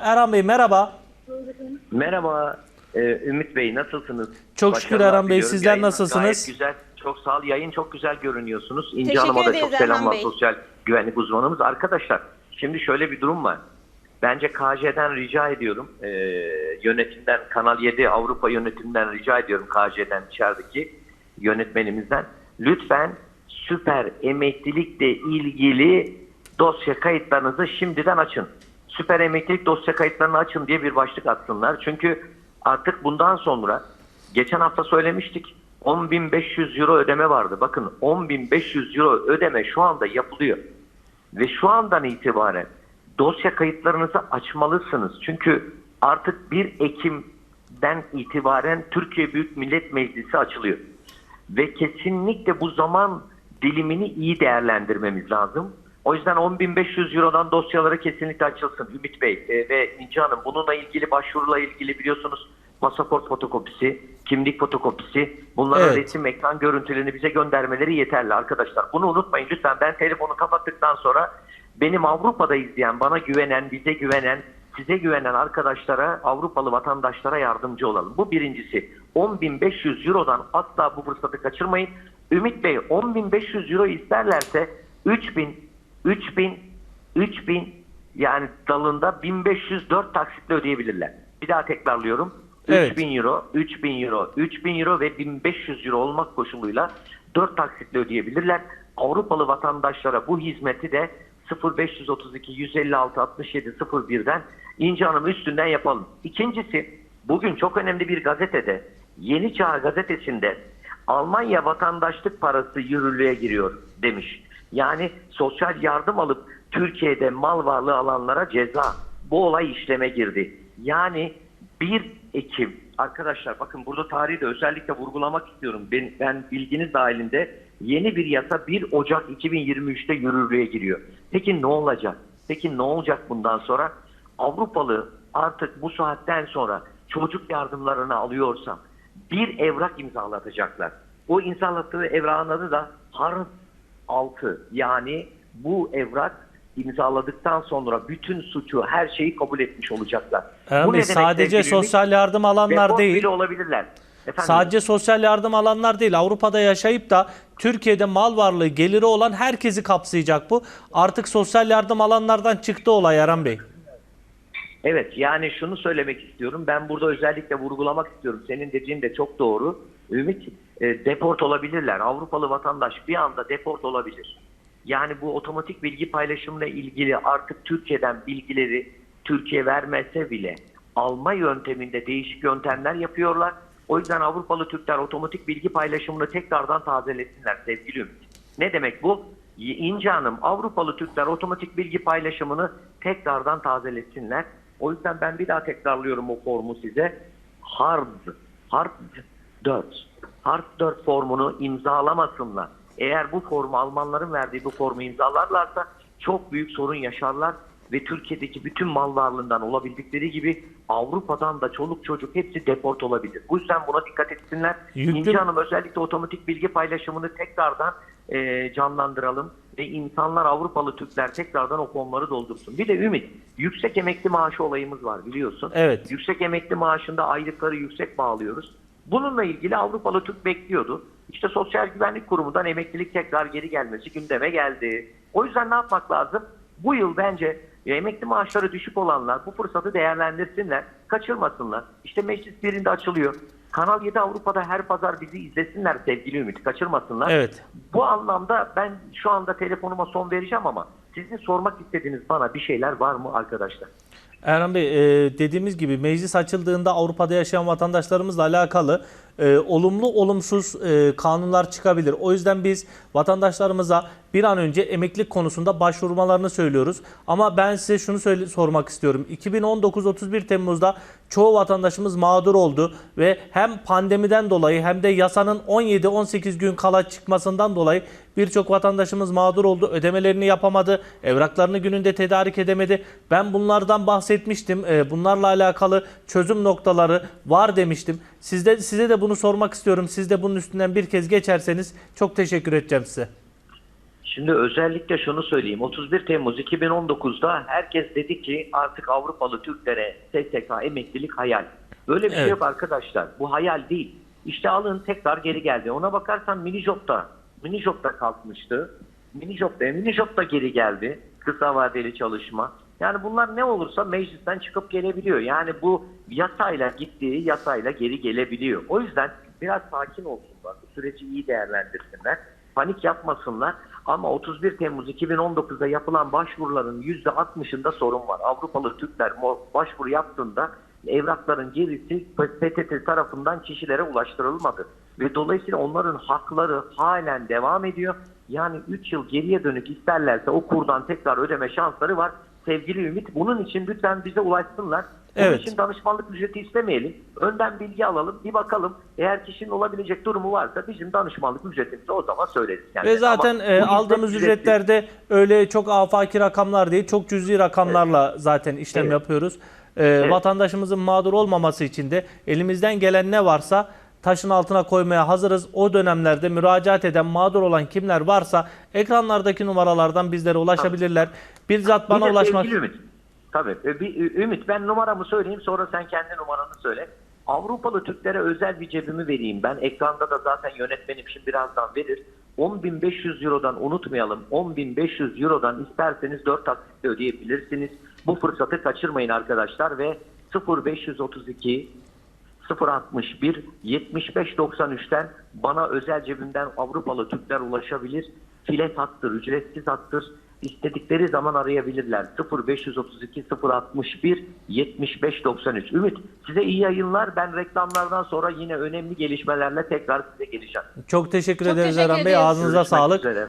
Erhan Bey merhaba. Merhaba e, Ümit Bey nasılsınız? Çok şükür Başarılar Erhan Bey, diliyorum. sizler Yayınlar nasılsınız? Gayet güzel. Çok sağ ol. Yayın çok güzel görünüyorsunuz. İnce Teşekkür Hanım'a da ederiz çok Erhan selamlar. Bey. Sosyal güvenlik uzmanımız. Arkadaşlar şimdi şöyle bir durum var. Bence KJ'den rica ediyorum. e, yönetimden Kanal 7 Avrupa yönetiminden rica ediyorum KJ'den içerideki yönetmenimizden. Lütfen süper emeklilikle ilgili dosya kayıtlarınızı şimdiden açın. Süper emeklilik dosya kayıtlarını açın diye bir başlık atsınlar. Çünkü artık bundan sonra geçen hafta söylemiştik 10.500 euro ödeme vardı. Bakın 10.500 euro ödeme şu anda yapılıyor. Ve şu andan itibaren dosya kayıtlarınızı açmalısınız. Çünkü artık 1 Ekim'den itibaren Türkiye Büyük Millet Meclisi açılıyor. Ve kesinlikle bu zaman dilimini iyi değerlendirmemiz lazım. O yüzden 10.500 Euro'dan dosyaları kesinlikle açılsın Ümit Bey e, ve İnci Hanım. Bununla ilgili başvuruyla ilgili biliyorsunuz pasaport fotokopisi, kimlik fotokopisi, bunların Evet. resim ekran görüntülerini bize göndermeleri yeterli arkadaşlar. Bunu unutmayın lütfen. Ben telefonu kapattıktan sonra benim Avrupa'da izleyen, bana güvenen, bize güvenen, size güvenen arkadaşlara, Avrupalı vatandaşlara yardımcı olalım. Bu birincisi. 10.500 Euro'dan asla bu fırsatı kaçırmayın. Ümit Bey 10.500 Euro isterlerse 3000, 3000, 3000 yani dalında 1504 taksitle ödeyebilirler. Bir daha tekrarlıyorum. Evet. 3000 euro, 3000 euro, 3000 euro ve 1500 euro olmak koşuluyla 4 taksitle ödeyebilirler. Avrupalı vatandaşlara bu hizmeti de 0532 156 67 01'den İnce Hanım üstünden yapalım. İkincisi bugün çok önemli bir gazetede Yeni Çağ gazetesinde Almanya vatandaşlık parası yürürlüğe giriyor demiş. Yani sosyal yardım alıp Türkiye'de mal varlığı alanlara ceza. Bu olay işleme girdi. Yani 1 Ekim arkadaşlar bakın burada tarihi de özellikle vurgulamak istiyorum. Ben, ben bilginiz dahilinde yeni bir yasa 1 Ocak 2023'te yürürlüğe giriyor. Peki ne olacak? Peki ne olacak bundan sonra? Avrupalı artık bu saatten sonra çocuk yardımlarını alıyorsa bir evrak imzalatacaklar. O imzalattığı evrağın adı da Harf 6. Yani bu evrak imzaladıktan sonra bütün suçu, her şeyi kabul etmiş olacaklar. Erhan Bu ne demek sadece Ümit? sosyal yardım alanlar değil. bile olabilirler. Efendim, Sadece sosyal yardım alanlar değil. Avrupa'da yaşayıp da Türkiye'de mal varlığı, geliri olan herkesi kapsayacak bu. Artık sosyal yardım alanlardan çıktı olay Erhan Bey. Evet yani şunu söylemek istiyorum. Ben burada özellikle vurgulamak istiyorum. Senin dediğin de çok doğru. Ümit e, deport olabilirler. Avrupalı vatandaş bir anda deport olabilir. Yani bu otomatik bilgi paylaşımıyla ilgili artık Türkiye'den bilgileri Türkiye vermese bile alma yönteminde değişik yöntemler yapıyorlar. O yüzden Avrupalı Türkler otomatik bilgi paylaşımını tekrardan tazelesinler sevgili Ümit. Ne demek bu? İnce Hanım Avrupalı Türkler otomatik bilgi paylaşımını tekrardan tazelesinler. O yüzden ben bir daha tekrarlıyorum o formu size. Hard, Hard 4. Hard 4 formunu imzalamasınlar. Eğer bu formu Almanların verdiği bu formu imzalarlarsa çok büyük sorun yaşarlar ve Türkiye'deki bütün mal varlığından olabildikleri gibi Avrupa'dan da çoluk çocuk hepsi deport olabilir. Bu yüzden buna dikkat etsinler. Yüklü- İnci Hanım özellikle otomatik bilgi paylaşımını tekrardan e, canlandıralım ve insanlar Avrupalı Türkler tekrardan o formları doldursun. Bir de Ümit, yüksek emekli maaşı olayımız var biliyorsun. Evet. Yüksek emekli maaşında aylıkları yüksek bağlıyoruz. Bununla ilgili Avrupalı Türk bekliyordu. İşte Sosyal Güvenlik Kurumu'ndan emeklilik tekrar geri gelmesi gündeme geldi. O yüzden ne yapmak lazım? Bu yıl bence emekli maaşları düşük olanlar bu fırsatı değerlendirsinler, kaçırmasınlar. İşte meclis birinde açılıyor. Kanal 7 Avrupa'da her pazar bizi izlesinler sevgili Ümit, kaçırmasınlar. Evet. Bu anlamda ben şu anda telefonuma son vereceğim ama sizin sormak istediğiniz bana bir şeyler var mı arkadaşlar? Erhan Bey e, dediğimiz gibi meclis açıldığında Avrupa'da yaşayan vatandaşlarımızla alakalı e, olumlu olumsuz e, kanunlar çıkabilir. O yüzden biz vatandaşlarımıza bir an önce emeklilik konusunda başvurmalarını söylüyoruz. Ama ben size şunu söyle, sormak istiyorum. 2019-31 Temmuz'da çoğu vatandaşımız mağdur oldu ve hem pandemiden dolayı hem de yasanın 17-18 gün kala çıkmasından dolayı birçok vatandaşımız mağdur oldu. Ödemelerini yapamadı, evraklarını gününde tedarik edemedi. Ben bunlardan bahsetmiştim. Ee, Bunlarla alakalı çözüm noktaları var demiştim. Sizde size de bunu sormak istiyorum. Siz de bunun üstünden bir kez geçerseniz çok teşekkür edeceğim size. Şimdi özellikle şunu söyleyeyim. 31 Temmuz 2019'da herkes dedi ki artık Avrupalı Türklere SSK emeklilik hayal. Böyle bir şey Evet. yok arkadaşlar. Bu hayal değil. İşte alın tekrar geri geldi. Ona bakarsan Minijob'da, Minijob'da kalkmıştı. Minijob'da, Minijob'da geri geldi. Kısa vadeli çalışma. Yani bunlar ne olursa meclisten çıkıp gelebiliyor. Yani bu yasayla gittiği yasayla geri gelebiliyor. O yüzden biraz sakin olsunlar. Bu süreci iyi değerlendirsinler. Panik yapmasınlar. Ama 31 Temmuz 2019'da yapılan başvuruların %60'ında sorun var. Avrupalı Türkler başvuru yaptığında evrakların gerisi PTT tarafından kişilere ulaştırılmadı. Ve dolayısıyla onların hakları halen devam ediyor. Yani 3 yıl geriye dönük isterlerse o kurdan tekrar ödeme şansları var. Sevgili Ümit bunun için lütfen bize ulaşsınlar. Bunun Evet. için danışmanlık ücreti istemeyelim. Önden bilgi alalım, bir bakalım. Eğer kişinin olabilecek durumu varsa bizim danışmanlık ücretimizi o zaman söyleriz. Ve kendisine. zaten Ama e, aldığımız ücretli. ücretlerde öyle çok afaki rakamlar değil, çok cüzi rakamlarla zaten işlem Evet. yapıyoruz. E, Vatandaşımızın mağdur olmaması için de elimizden gelen ne varsa taşın altına koymaya hazırız. O dönemlerde müracaat eden, mağdur olan kimler varsa ekranlardaki numaralardan bizlere ulaşabilirler. Bizzat bana ulaşmak... sevgili. Tabii. e, Bir, Ümit ben numaramı söyleyeyim sonra sen kendi numaranı söyle. Avrupalı Türklere özel bir cebimi vereyim ben. Ekranda da zaten yönetmenim şimdi birazdan verir. 10.500 Euro'dan unutmayalım. 10.500 Euro'dan isterseniz 4 taksitle ödeyebilirsiniz. Bu fırsatı kaçırmayın arkadaşlar ve 0532 061 7593'ten bana özel cebimden Avrupalı Türkler ulaşabilir. Filet hattır, ücretsiz hattır. İstedikleri zaman arayabilirler. 0532 061 7593. Ümit size iyi yayınlar. Ben reklamlardan sonra yine önemli gelişmelerle tekrar size geleceğim. Çok teşekkür Çok ederiz teşekkür Eren Bey. ediyoruz. Ağzınıza Görüşmek sağlık. üzere.